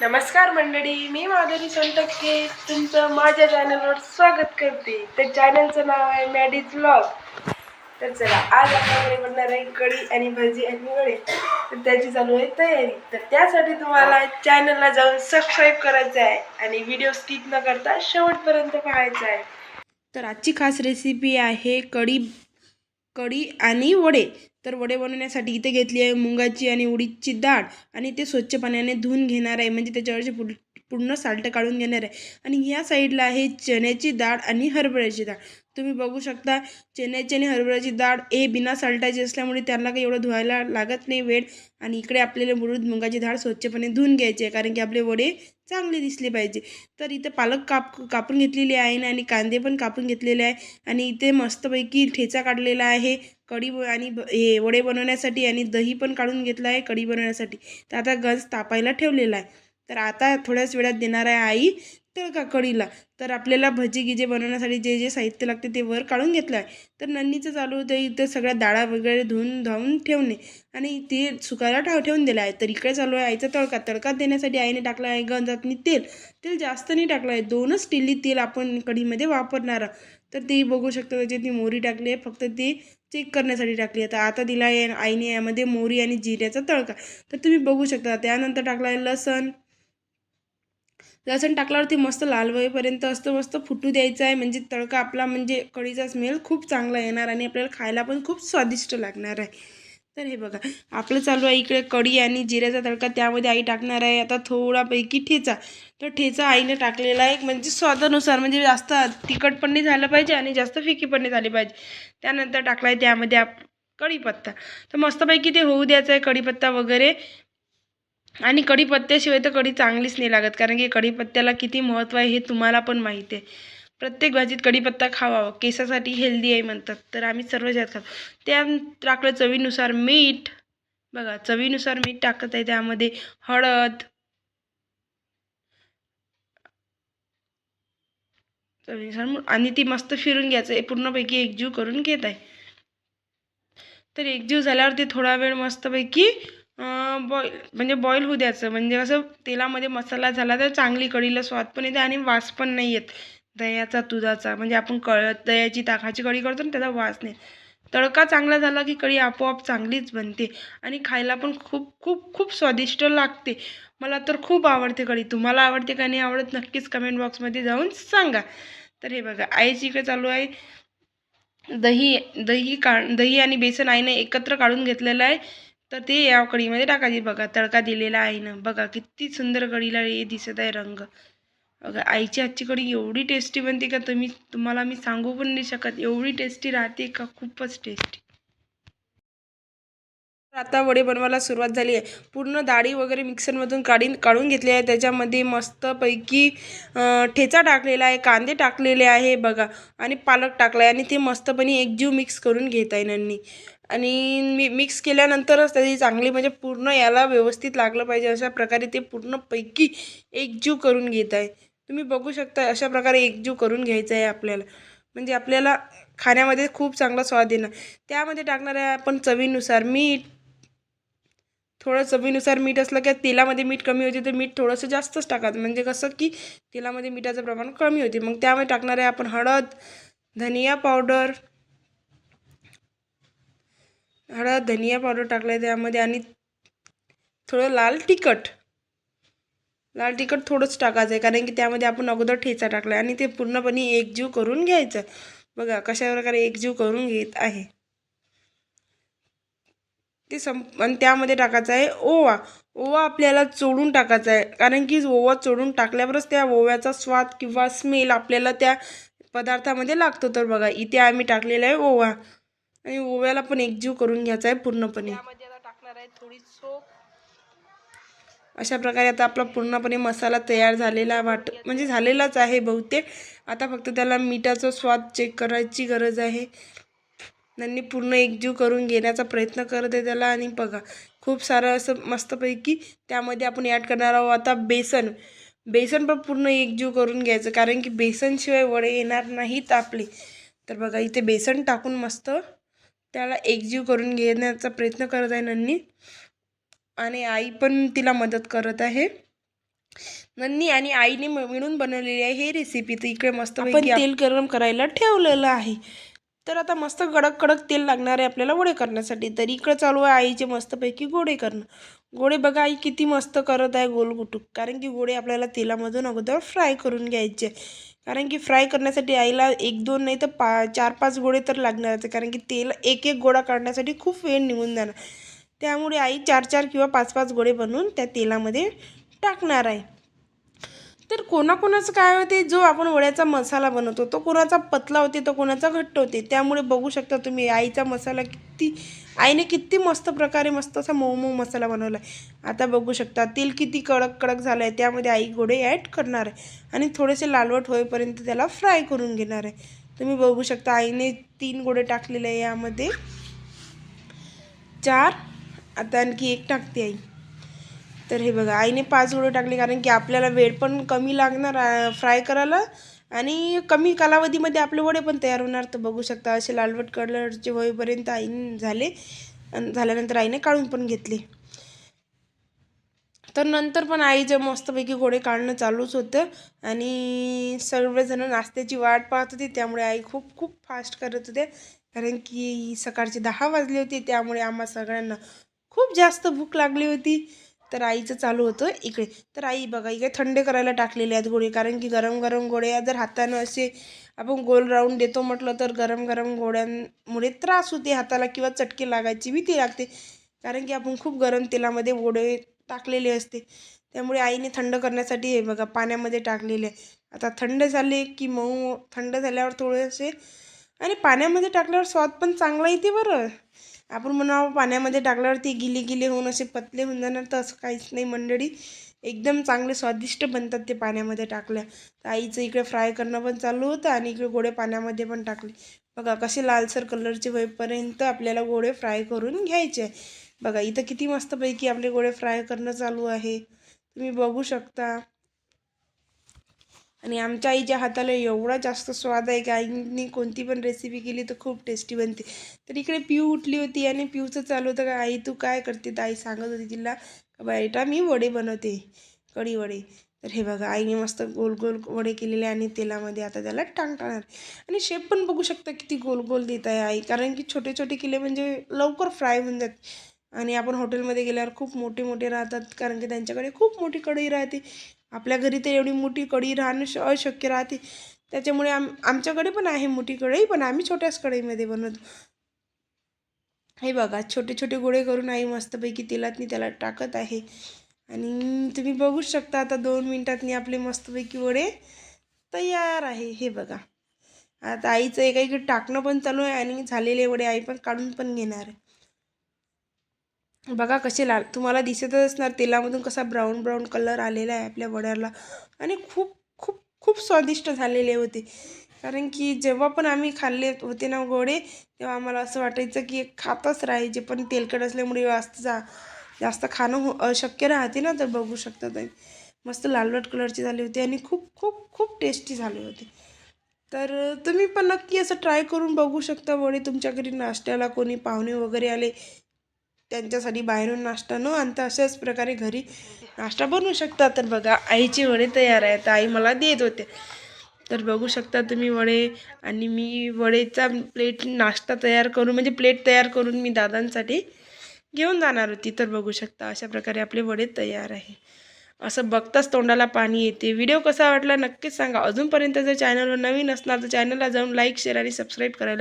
नमस्कार मंडळी मी माधुरी सोनटक्के. तुमचं माझ्या चॅनलवर स्वागत करते. तर चॅनलचं नाव आहे मॅडीज ब्लॉग तर चला आज आपल्याकडे बनणार आहे कढी आणि भजी आणि वडे. तर त्याची चालू आहे तयारी. तर त्यासाठी तुम्हाला चॅनलला जाऊन सबस्क्राईब करायचं आहे आणि व्हिडिओ स्किप न करता शेवटपर्यंत पाहायचा आहे. तर आजची खास रेसिपी आहे कढी कढी आणि वडे. तर वडे बनवण्यासाठी इथे घेतली आहे मुगाची आणि उडीदची डाळ आणि ते स्वच्छ पाण्याने धुवून घेणार आहे. म्हणजे त्याच्यावरचे पूर्ण पूर्ण साल्ट काढून घेणार आहे. आणि ह्या साईडला आहे चण्याची डाळ आणि हरभऱ्याची डाळ. तुम्ही बघू शकता. चण्याची आणि हरभऱ्याची डाळ हे बिना साल्टाची असल्यामुळे त्यांना काही एवढं धुवायला लागत नाही वेळ. आणि इकडे आपल्याला मुरुद मुगाची डाळ स्वच्छपणे धुवून घ्यायची आहे कारण की आपले वडे चांगले दिसले पाहिजे. तर इथे पालक काप कापून घेतलेली आहे ना आणि कांदे पण कापून घेतलेले आहे. आणि इथे मस्तपैकी ठेचा काढलेला आहे कढी आणि ब- हे वडे बनवण्यासाठी आणि दही पण काढून घेतलं आहे कढी बनवण्यासाठी. तर आता गंज तापायला ठेवलेला आहे. तर आता थोड्याच वेळात देणार आहे आई. का कढीला तर आपल्याला भजी गिजे बनवण्यासाठी जे जे साहित्य लागते ते वर काढून घेतलं आहे तर नन्नीचं चालू होतं इथं सगळ्या डाळा वगैरे धुवून धावून ठेवणे. आणि ते सुकायला ठाव ठेवून दिलं आहे. तर इकडे चालू आहे आईचा तडका. तडका देण्यासाठी आईने टाकला आहे गंजातनी तेल. तेल जास्त नाही टाकलं आहे. दोनच टिल्ली तेल आपण कढीमध्ये वापरणार तर ते बघू शकता त्याच्यात ती मोरी टाकली आहे. फक्त ते चेक करण्यासाठी टाकली आहे. तर आता दिला आहे आईने यामध्ये मोरी आणि जिऱ्याचा तडका. तर तुम्ही बघू शकता त्यानंतर टाकला आहे लसण. लसण टाकल्यावरती मस्त लाल होईपर्यंत असतं मस्त फुटू द्यायचं आहे म्हणजे तडका आपला म्हणजे कढीचा स्मेल खूप चांगला येणार आणि आपल्याला खायला पण खूप स्वादिष्ट लागणार आहे. तर हे बघा आपलं चालू आहे इकडे कढी आणि जिऱ्याचा तडका त्यामध्ये आई टाकणार आहे. आता थोडापैकी ठेचा. तर ठेचा आईने टाकलेला आहे म्हणजे स्वादानुसार म्हणजे जास्त तिखट पण नाही झालं पाहिजे आणि जास्त फिकी पण नाही झाली पाहिजे. त्यानंतर टाकला आहे त्यामध्ये आप कढीपत्ता. तर मस्तपैकी ते होऊ द्यायचं आहे कढीपत्ता वगैरे. आणि कढीपत्त्याशिवाय तर कढी चांगलीच नाही लागत कारण की कढीपत्त्याला किती महत्त्व आहे हे तुम्हाला पण माहिती आहे. प्रत्येक भाजीत कढीपत्ता खावा केसासाठी हेल्दी आहे म्हणतात तर आम्ही सर्व जात खातो. त्या टाकलं चवीनुसार मीठ बघा चवीनुसार मीठ टाकत आहे त्यामध्ये हळद चवीनुसार आणि ती मस्त फिरून घ्यायचं आहे पूर्णपैकी एकजीव करून घेत आहे. तर एकजीव झाल्यावर ते थोडा वेळ मस्तपैकी बॉईल म्हणजे बॉईल होऊ द्यायचं. म्हणजे कसं तेलामध्ये मसाला झाला तर चांगली कढीला स्वाद पण येते आणि वास पण नाही येत. दह्याचा दुधाचा. म्हणजे आपण कळ दह्याची ताकाची कढी करतो ना त्याचा वास नाही. तडका चांगला झाला की कढी आपोआप चांगलीच बनते. आणि खायला पण खूप खूप खूप स्वादिष्ट लागते. मला तर खूप आवडते कढी तुम्हाला आवडते का नाही आवडत नक्कीच कमेंट बॉक्समध्ये जाऊन सांगा. तर हे बघा आईची इकडे चालू आहे. दही दही का दही आणि बेसन आईने एकत्र काढून घेतलेलं आहे. तर ते या कढीमध्ये टाकायची. बघा तडका दिलेला आहे ना. बघा किती सुंदर कढीला हे दिसत आहे रंग. बघा आईची आजची कढी एवढी टेस्टी बनते का तुम्ही तुम्हाला मी सांगू पण नाही शकत. एवढी टेस्टी राहते का? खूपच टेस्टी आता वडे बनवायला सुरुवात झाली आहे. पूर्ण डाळी वगैरे मिक्सरमधून काढीन काढून घेतली आहे. त्याच्यामध्ये मस्तपैकी ठेचा टाकलेला आहे कांदे टाकलेले आहे बघा. आणि पालक टाकला आहे आणि ते मस्तपणे एकजीव मिक्स करून घेत आहे नन्नी आणि मी मिक्स केल्यानंतरच त्याची चांगली म्हणजे पूर्ण याला व्यवस्थित लागलं पाहिजे. अशा प्रकारे ते पूर्णपैकी एकजीव करून घेत आहे. तुम्ही बघू शकता अशा प्रकारे एकजीव करून घ्यायचं आहे आपल्याला. म्हणजे आपल्याला खाण्यामध्ये खूप चांगला स्वाद येणार. त्यामध्ये टाकणार आहे आपण चवीनुसार मीठ. थोडं चवीनुसार मीठ असलं की तेलामध्ये मीठ कमी होते तर मीठ थोडंसं जास्तच टाकायचं. म्हणजे कसं की तेलामध्ये मिठाचं प्रमाण कमी होते. मग त्यामध्ये टाकणार आहे आपण हळद धनिया पावडर हळद धनिया पावडर टाकलं आहे त्यामध्ये आणि थोडं लाल तिखट. लाल तिखट थोडंच टाकायचं आहे कारण की त्यामध्ये आपण अगोदर ठेचा टाकला आहे आणि ते पूर्णपणे एकजीव करून घ्यायचं. बघा कशा प्रकारे एकजीव करून घेत आहे. ते संप आणि त्यामध्ये टाकायचं आहे ओवा. ओवा आपल्याला चोडून टाकायचा आहे कारण की ओवा चोडून टाकल्यावरच त्या ओव्याचा स्वाद किंवा स्मेल आपल्याला त्या पदार्थामध्ये लागतो. तर बघा इथे आम्ही टाकलेला आहे ओवा. आणि ओव्याला पण एकजीव करून घ्यायचा आहे पूर्णपणे. त्यामध्ये आता टाकणार आहे थोडी सोप. अशा प्रकारे आता आपला पूर्णपणे मसाला तयार झालेला वाट म्हणजे झालेलाच आहे बहुतेक. आता फक्त त्याला मिठाचा स्वाद चेक करायची गरज आहे. त्यांनी पूर्ण एकजीव करून घेण्याचा प्रयत्न करत आहे त्याला आणि बघा खूप सारं असं मस्तपैकी त्यामध्ये आपण ॲड करणार आहोत आता बेसन. बेसन पण पूर्ण एकजीव करून घ्यायचं कारण की बेसनशिवाय वडे येणार नाहीत आपले. तर बघा इथे बेसन टाकून मस्त त्याला एकजीव करून घेण्याचा प्रयत्न करत आहे नन्नी. आणि आई पण तिला मदत करत आहे. नन्नी आणि आईने मिळून बनवलेली आहे हे रेसिपी तर इकडे मस्त आपण तेल गरम करायला ठेवलेलं आहे. तर आता मस्त कडक कडक तेल लागणार आहे आपल्याला गोडे करण्यासाठी. तर इकडं चालू आहे आईचे मस्तपैकी गोडे करणं. गोडे बघा आई किती मस्त करत आहे गोल गुटूक कारण की गोडे आपल्याला तेलामधून अगोदर फ्राय करून घ्यायचे. कारण की फ्राय करण्यासाठी आईला एक दोन नाही तर पा चार पाच गोळे तर लागणार आहेत कारण की तेल एक एक गोळा काढण्यासाठी खूप वेळ निघून जाणार. त्यामुळे आई चार चार किंवा पाच पाच गोळे बनवून त्या तेलामध्ये टाकणार आहे. तर कोणाकोणाचं काय होते जो आपण वड्याचा मसाला बनवतो तो कोणाचा पतला होते तर कोणाचा घट्ट होते त्यामुळे बघू शकता तुम्ही आईचा मसाला किती आईने किती मस्त प्रकारे मस्त असा मऊ मऊ मसाला बनवला आहे आता बघू शकता तेल किती कडक कडक झालं आहे त्यामध्ये आई गोडे ॲड करणार आहे. आणि थोडेसे लालवट होईपर्यंत त्याला फ्राय करून घेणार आहे. तुम्ही बघू शकता आईने तीन गोडे टाकलेले आहे यामध्ये. चार आता आणखी एक टाकते आई. तर हे बघा आईने पाच गोडे टाकले कारण की आपल्याला वेळ पण कमी लागणार फ्राय करायला. आणि कमी कालावधीमध्ये आपले वडे पण तयार होणार. तर बघू शकता असे लालवट कलरचे होईपर्यंत आईने झाले. आणि झाल्यानंतर आईने काढून पण घेतले. तर नंतर पण आईचं मस्तपैकी गोडे काढणं चालूच होतं. आणि सर्वजण नाश्त्याची वाट पाहत होती. त्यामुळे आई खूप खूप फास्ट करत होते कारण की सकाळचे दहा वाजले होते. त्यामुळे आम्हा सगळ्यांना खूप जास्त भूक लागली होती. तर आईचं चालू होतं इकडे. तर आई बघा इकडे थंड करायला टाकलेले आहेत गोळे कारण की गरम गरम गोळ्या जर हातानं असे आपण गोल राऊंड देतो म्हटलं तर गरम गरम गोळ्यांमुळे त्रास होते हाताला किंवा चटके लागायची भीती लागते. कारण की आपण खूप गरम तेलामध्ये गोळे टाकलेले असते. त्यामुळे आईने थंड करण्यासाठी हे बघा पाण्यामध्ये टाकलेले आहे. आता थंड झाले की मऊ थंड झाल्यावर थोडेसे आणि पाण्यामध्ये टाकल्यावर स्वाद पण चांगला येते बरं. आपण म्हणावं पाण्यामध्ये टाकल्यावर ते गिले गिले होऊन असे पतले होऊन जाणार. तर असं काहीच नाही मंडळी. एकदम चांगले स्वादिष्ट बनतात ते पाण्यामध्ये टाकल्या. तर आईचं इकडे फ्राय करणं पण चालू होतं आणि इकडे गोडे पाण्यामध्ये पण टाकले. बघा कसे लालसर कलरचे होईपर्यंत आपल्याला गोडे फ्राय करून घ्यायचे आहे. बघा इथं किती मस्तपैकी आपले गोडे फ्राय करणं चालू आहे. तुम्ही बघू शकता. आणि आमच्या आईच्या हाताला एवढा जास्त स्वाद आहे की आईनी कोणती पण रेसिपी केली तर खूप टेस्टी बनते. तर इकडे पिऊ उठली होती आणि पिऊचं चालू होतं का आई तू काय करते? तर आई सांगत होती तिला का बेटा मी वडे बनवते कढी वडे. तर हे बघा आईने मस्त गोल गोल वडे केलेले आणि तेलामध्ये आता त्याला टाकणार आणि शेप पण बघू शकता किती गोल गोल देत आहे आई कारण की छोटे छोटे केले म्हणजे लवकर फ्राय होऊन जाते. आणि आपण हॉटेलमध्ये गेल्यावर खूप मोठे मोठे राहतात कारण की त्यांच्याकडे खूप मोठी कढई राहते. आपल्या घरी तर एवढी मोठी कढई राहणं श अशक्य राहते. त्याच्यामुळे आम आमच्याकडे पण आहे मोठी कढई पण आम्ही छोट्याच कढईमध्ये बनवतो. हे बघा छोटे छोटे गोळे करून आई मस्तपैकी तेलातनी त्याला टाकत आहे. आणि तुम्ही बघू शकता आता दोन मिनटातनी आपले मस्तपैकी वडे तयार आहे. हे बघा. आता आईचं एका इकडे टाकणं पण चालू आहे आणि झालेले वडे आई पण काढून पण घेणार आहे. बघा कसे लाल तुम्हाला दिसतच असणार तेलामधून कसा ब्राऊन ब्राऊन कलर आलेला आहे आपल्या वड्याला. आणि खूप खूप खूप स्वादिष्ट झालेले होते. कारण की जेव्हा पण आम्ही खाल्ले होते ना गोडे तेव्हा आम्हाला असं वाटायचं की खातच राहायचे पण तेलकट असल्यामुळे जास्त जा जास्त खाणं हो अशक्य राहते ना तर बघू शकतात मस्त लालवट कलरचे झाले होते आणि खूप खूप खूप टेस्टी झाले होते. तर तुम्ही पण नक्की असं ट्राय करून बघू शकता वडे. तुमच्या घरी नाश्त्याला कोणी पाहुणे वगैरे आले त्यांच्यासाठी बाहेरून नाश्ता न आणता अशाच प्रकारे घरी नाश्ता बनवू शकता. तर बघा आईचे वडे तयार आहेत. आई मला देत होते. तर बघू शकता तुम्ही वडे. आणि मी वडेचा प्लेट नाश्ता तयार करून म्हणजे प्लेट तयार करून मी दादांसाठी घेऊन जाणार होती. तर बघू शकता अशा प्रकारे आपले वडे तयार आहे. असं बघताच तोंडाला पाणी येते. व्हिडिओ कसा वाटला नक्कीच सांगा. अजूनपर्यंत जर चॅनलवर नवीन असणार तर चॅनलला जाऊन लाईक शेअर आणि सबस्क्राईब करायला